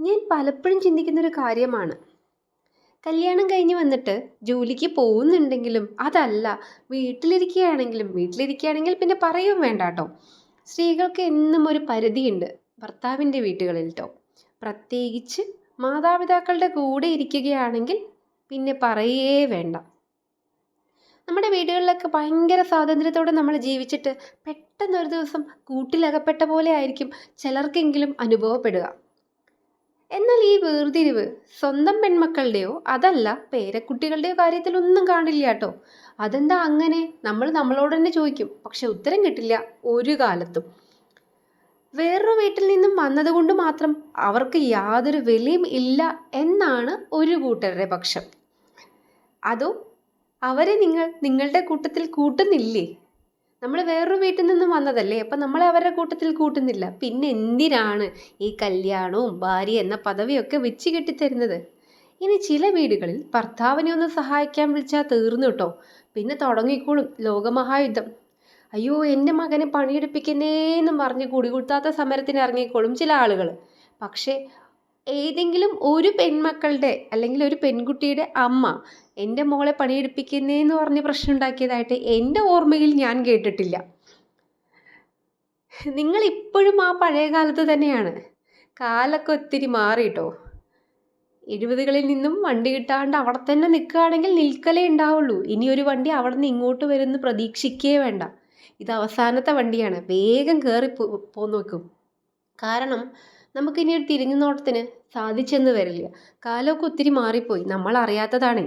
ഞാൻ പലപ്പോഴും ചിന്തിക്കുന്നൊരു കാര്യമാണ്. കല്യാണം കഴിഞ്ഞ് വന്നിട്ട് ജോലിക്ക് പോകുന്നുണ്ടെങ്കിലും അതല്ല വീട്ടിലിരിക്കുകയാണെങ്കിലും വീട്ടിലിരിക്കുകയാണെങ്കിൽ പിന്നെ പറയുകയും വേണ്ട കേട്ടോ സ്ത്രീകൾക്ക് എന്നും ഒരു പരിധിയുണ്ട് ഭർത്താവിന്റെ വീട്ടുകളിൽ കേട്ടോ പ്രത്യേകിച്ച് മാതാപിതാക്കളുടെ കൂടെ ഇരിക്കുകയാണെങ്കിൽ പിന്നെ പറയേ വേണ്ട. നമ്മുടെ വീടുകളിലൊക്കെ ഭയങ്കര സ്വാതന്ത്ര്യത്തോടെ നമ്മൾ ജീവിച്ചിട്ട് പെട്ടെന്നൊരു ദിവസം കൂട്ടിലകപ്പെട്ട പോലെ ആയിരിക്കും ചിലർക്കെങ്കിലും അനുഭവപ്പെടുക. എന്നാൽ ഈ വേർതിരിവ് സ്വന്തം പെൺമക്കളുടെയോ അതല്ല പേരക്കുട്ടികളുടെയോ കാര്യത്തിലൊന്നും കാണില്ല കേട്ടോ. അതെന്താ അങ്ങനെ? നമ്മൾ നമ്മളോട് തന്നെ ചോദിക്കും. പക്ഷെ ഉത്തരം കിട്ടില്ല ഒരു കാലത്തും. വേറൊരു വീട്ടിൽ നിന്നും വന്നതുകൊണ്ട് മാത്രം അവർക്ക് യാതൊരു വിലയും ഇല്ല എന്നാണ് ഒരു കൂട്ടരുടെ പക്ഷം. അതോ അവരെ നിങ്ങൾ നിങ്ങളുടെ കൂട്ടത്തിൽ കൂട്ടുന്നില്ലേ? നമ്മൾ വേറൊരു വീട്ടിൽ നിന്നും വന്നതല്ലേ? അപ്പം നമ്മളെ അവരുടെ കൂട്ടത്തിൽ കൂട്ടുന്നില്ല. പിന്നെ എന്തിനാണ് ഈ കല്യാണവും ഭാര്യ എന്ന പദവിയൊക്കെ വെച്ച് കെട്ടിത്തരുന്നത്? ഇനി ചില വീടുകളിൽ ഭർത്താവിനെ ഒന്ന് സഹായിക്കാൻ വിളിച്ചാൽ തീർന്നു കേട്ടോ. പിന്നെ തുടങ്ങിക്കോളും ലോകമഹായുദ്ധം. അയ്യോ എന്റെ മകനെ പണിയെടുപ്പിക്കുന്നേന്നും പറഞ്ഞ് കുടികുത്താത്ത സമരത്തിന് ഇറങ്ങിക്കോളും ചില ആളുകൾ പക്ഷേ ഏതെങ്കിലും ഒരു പെൺമക്കളുടെ അല്ലെങ്കിൽ ഒരു പെൺകുട്ടിയുടെ അമ്മ എന്റെ മോളെ പണിയെടുപ്പിക്കുന്നതെന്ന് പറഞ്ഞ് പ്രശ്നം ഉണ്ടാക്കിയതായിട്ട് എന്റെ ഓർമ്മയിൽ ഞാൻ കേട്ടിട്ടില്ല. നിങ്ങൾ ഇപ്പോഴും ആ പഴയ കാലത്ത് തന്നെയാണ്. കാലൊക്കെ ഒത്തിരി മാറിയിട്ടോ എഴുപതുകളിൽ നിന്നും വണ്ടി കിട്ടാണ്ട് അവിടെ തന്നെ നിൽക്കുകയാണെങ്കിൽ നിൽക്കലേ ഉണ്ടാവുള്ളൂ. ഇനി ഒരു വണ്ടി അവിടെ നിന്ന് ഇങ്ങോട്ട് വരുന്ന പ്രതീക്ഷിക്കേ വേണ്ട. ഇത് അവസാനത്തെ വണ്ടിയാണ്. വേഗം കയറി പോ നോക്കും. കാരണം നമുക്കിനി ഒരു തിരിഞ്ഞു നോട്ടത്തിന് സാധിച്ചെന്ന് വരില്ല. കാലമൊക്കെ ഒത്തിരി മാറിപ്പോയി. നമ്മൾ അറിയാത്തതാണേ